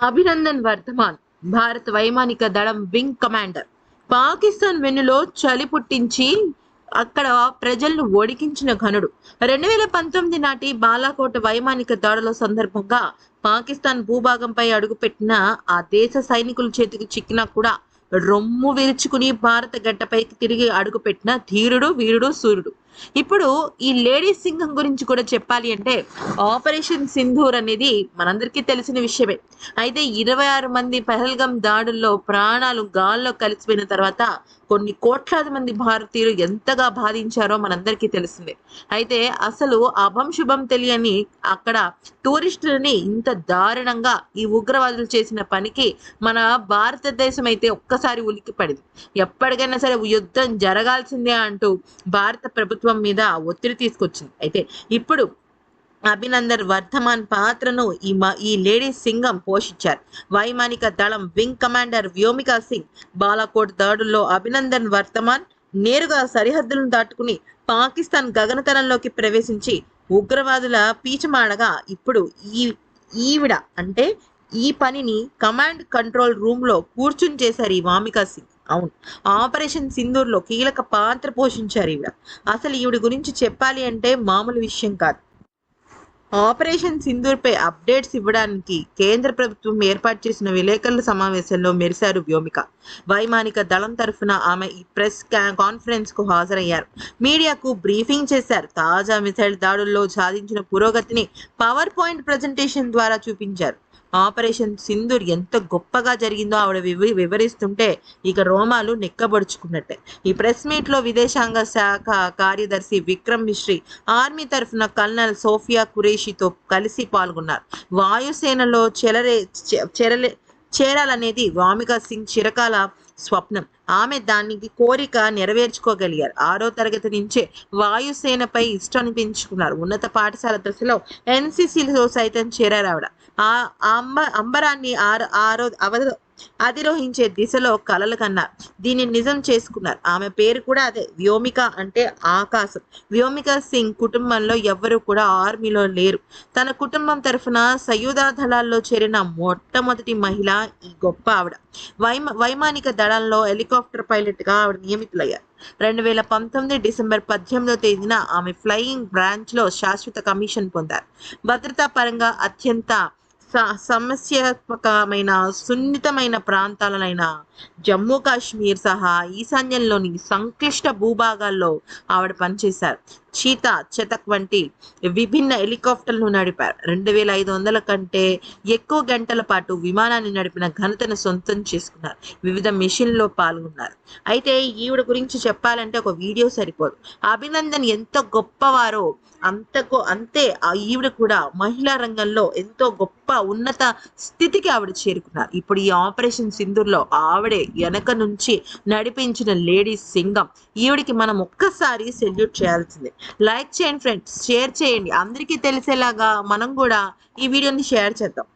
అభినందన్ వర్ధమాన్ భారత వైమానిక దళం వింగ్ కమాండర్. పాకిస్తాన్ వెన్నులో చలి పుట్టించి అక్కడ ప్రజలను ఒడికించిన ఘనుడు. రెండు వేల పంతొమ్మిది నాటి బాలాకోట వైమానిక దాడుల సందర్భంగా పాకిస్తాన్ భూభాగంపై అడుగుపెట్టిన ఆ దేశ సైనికుల చేతికి చిక్కినా కూడా రొమ్ము విరుచుకుని భారత గడ్డపైకి తిరిగి అడుగుపెట్టిన ధీరుడు వీరుడు సూర్యుడు. ఇప్పుడు ఈ లేడీ సింగం గురించి కూడా చెప్పాలి అంటే ఆపరేషన్ సింధూర్ అనేది మనందరికీ తెలిసిన విషయమే. అయితే ఇరవై ఆరు మంది పెహల్గం దాడుల్లో ప్రాణాలు గాల్లో కలిసిపోయిన తర్వాత కొన్ని కోట్లాది మంది భారతీయులు ఎంతగా బాధించారో మనందరికీ తెలిసిందే. అయితే అసలు అభం శుభం తెలియని అక్కడ టూరిస్టులని ఇంత దారుణంగా ఈ ఉగ్రవాదులు చేసిన పనికి మన భారతదేశం అయితే ఒక్కసారి ఉలిక్కి పడింది ఎప్పటికైనా సరే యుద్ధం జరగాల్సిందే అంటూ భారత ప్రభుత్వం మీద ఒత్తిడి తీసుకొచ్చింది. అయితే ఇప్పుడు అభినందర్ వర్ధమాన్ పాత్రను ఈ ఈ లేడీ సింగం పోషించారు. వైమానిక దళం వింగ్ కమాండర్ వ్యోమికా సింగ్ బాలాకోట్ దాడుల్లో అభినందన్ వర్ధమాన్ నేరుగా సరిహద్దులను దాటుకుని పాకిస్తాన్ గగనతలంలోకి ప్రవేశించి ఉగ్రవాదుల పీచమాడగా ఇప్పుడు ఈ ఈవిడ అంటే ఈ పనిని కమాండ్ కంట్రోల్ రూమ్లో కూర్చుని చేశారు ఈ వామికా సింగ్. అవును. ఆపరేషన్ సింధూర్లో కీలక పాత్ర పోషించారు ఈవిడ. అసలు ఈవిడ గురించి చెప్పాలి అంటే మామూలు విషయం కాదు. ఆపరేషన్ సింధూర్ పై అప్డేట్స్ ఇవ్వడానికి కేంద్ర ప్రభుత్వం ఏర్పాటు చేసిన విలేకరుల సమావేశంలో మెరిశారు వ్యోమిక. వైమానిక దళం తరఫున ఆమె ఈ ప్రెస్ కాన్ఫరెన్స్కు హాజరయ్యారు. మీడియాకు బ్రీఫింగ్ చేశారు. తాజా మిసైల్ దాడుల్లో సాధించిన పురోగతిని పవర్ పాయింట్ ప్రజెంటేషన్ ద్వారా చూపించారు. ఆపరేషన్ సింధూర్ ఎంత గొప్పగా జరిగిందో ఆవిడ వివి వివరిస్తుంటే ఇక రోమాలు నెక్కబడుచుకున్నట్టే. ఈ ప్రెస్ మీట్లో విదేశాంగ శాఖ కార్యదర్శి విక్రమ్ మిశ్రీ ఆర్మీ తరఫున కల్నల్ సోఫియా కురేషితో కలిసి పాల్గొన్నారు. వాయుసేనలో చెలరే చె- చెరలే చేరాలనేది వామికా సింగ్ చిరకాల స్వప్నం. ఆమె దానికి కోరిక నెరవేర్చుకోగలిగారు. ఆరో తరగతి నుంచే వాయుసేనపై ఇష్టం పెంచుకున్నారు ఉన్నత పాఠశాల దశలో ఎన్సీసీలో సైతం చేరారు ఆవిడ ఆ ఆ అంబ అంబరాన్ని ఆరో ఆరో అవధ అధిరోహించే దిశలో కలలు కన్నారు దీన్ని నిజం చేసుకున్నారు. ఆమె పేరు కూడా అదే. వ్యోమిక అంటే ఆకాశం. వ్యోమిక సింగ్ కుటుంబంలో ఎవ్వరూ కూడా ఆర్మీలో లేరు. తన కుటుంబం తరఫున సయుధా దళాల్లో చేరిన మొట్టమొదటి మహిళ ఈ గొప్ప ఆవిడ. వైమ వైమానిక దళంలో హెలికాప్టర్ పైలట్గా ఆవిడ నియమితులయ్యారు. రెండు వేల పంతొమ్మిది డిసెంబర్ పద్దెనిమిదో తేదీన ఆమె ఫ్లయింగ్ బ్రాంచ్లో శాశ్వత కమిషన్ పొందారు. భద్రతా పరంగా అత్యంత సమస్యాత్మకమైన సున్నితమైన ప్రాంతాలనైనా జమ్మూ కాశ్మీర్ సహా ఈశాన్యంలోని సంక్లిష్ట భూభాగాల్లో ఆవిడ పనిచేశారు. చీతా చతక్ వంటి విభిన్న హెలికాప్టర్లను నడిపారు. రెండు వేల ఐదు వందల కంటే ఎక్కువ గంటల పాటు విమానాన్ని నడిపిన ఘనతను సొంతం చేసుకున్నారు. వివిధ మిషన్లో పాల్గొన్నారు. అయితే ఈవిడ గురించి చెప్పాలంటే ఒక వీడియో సరిపోదు. అభినందన్ ఎంత గొప్పవారో అంతకు అంతే ఆ ఈవిడ కూడా మహిళా రంగంలో ఎంతో గొప్ప ఉన్నత స్థితికి ఆవిడ చేరుకున్నారు. ఇప్పుడు ఈ ఆపరేషన్ సింధూర్లో ఆవిడే వెనక నుంచి నడిపించిన లేడీ సింగం. ఈవిడికి మనం ఒక్కసారి సెల్యూట్ చేయాల్సిందే. లైక్ చేయండి ఫ్రెండ్స్ షేర్ చేయండి. అందరికీ తెలిసేలాగా మనం కూడా ఈ వీడియోని షేర్ చేద్దాం.